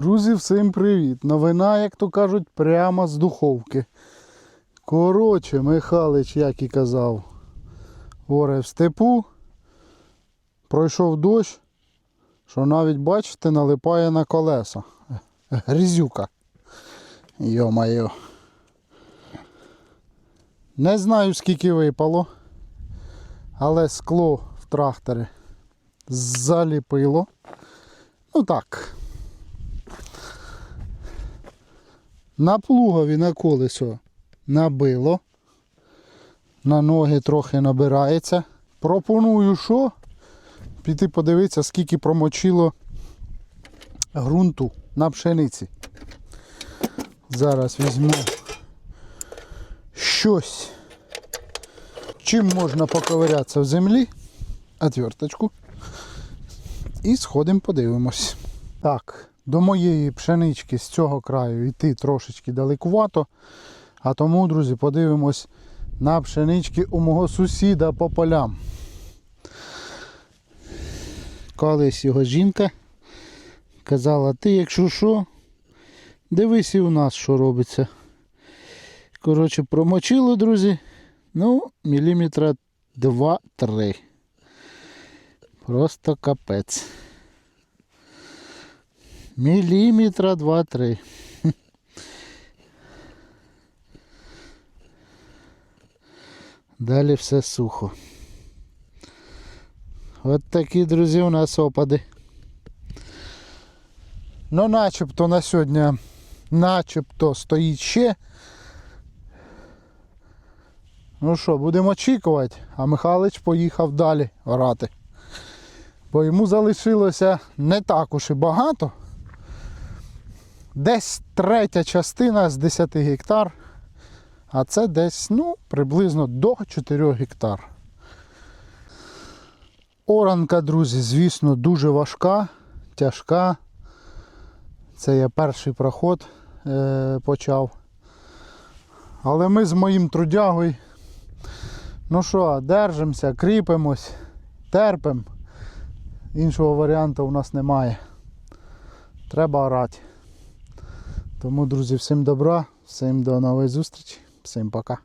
Друзі, всім привіт! Новина, як то кажуть, прямо з духовки. Коротше, Михалич, як і казав, оре в степу. Пройшов дощ, що навіть, бачите, налипає на колеса. Грізюка. Йо-моє. Не знаю, скільки випало, але скло в тракторі заліпило. Ну так. На плугові на колесо набило. На ноги трохи набирається. Пропоную що? Піти подивитися, скільки промочило ґрунту на пшениці. Зараз візьму щось. Чим можна поковирятися в землі? Отверточку. І сходимо подивимось. Так, до моєї пшенички з цього краю йти трошечки далекувато. А тому, друзі, подивимось на пшенички у мого сусіда по полям. Колись його жінка казала, ти якщо що, дивись і у нас, що робиться. Коротше, промочило, друзі. Ну, міліметра 2-3. Просто капець. Міліметра 2-3. Далі все сухо. От такі, друзі, у нас опади. Ну, начебто на сьогодні, начебто стоїть ще. Ну що, будемо очікувати, а Михайлович поїхав далі орати. Бо йому залишилося не так уж і багато. Десь третя частина з 10 гектар. А це десь ну, приблизно до 4 гектар. Оранка, друзі, звісно, дуже важка, тяжка. Це я перший проход е, почав. Але ми з моїм трудягою, ну що, держимося, кріпимось, терпимо. Іншого варіанту у нас немає. Треба орати. Тому, друзі, всім добра, всім до нової зустрічі, всім пока.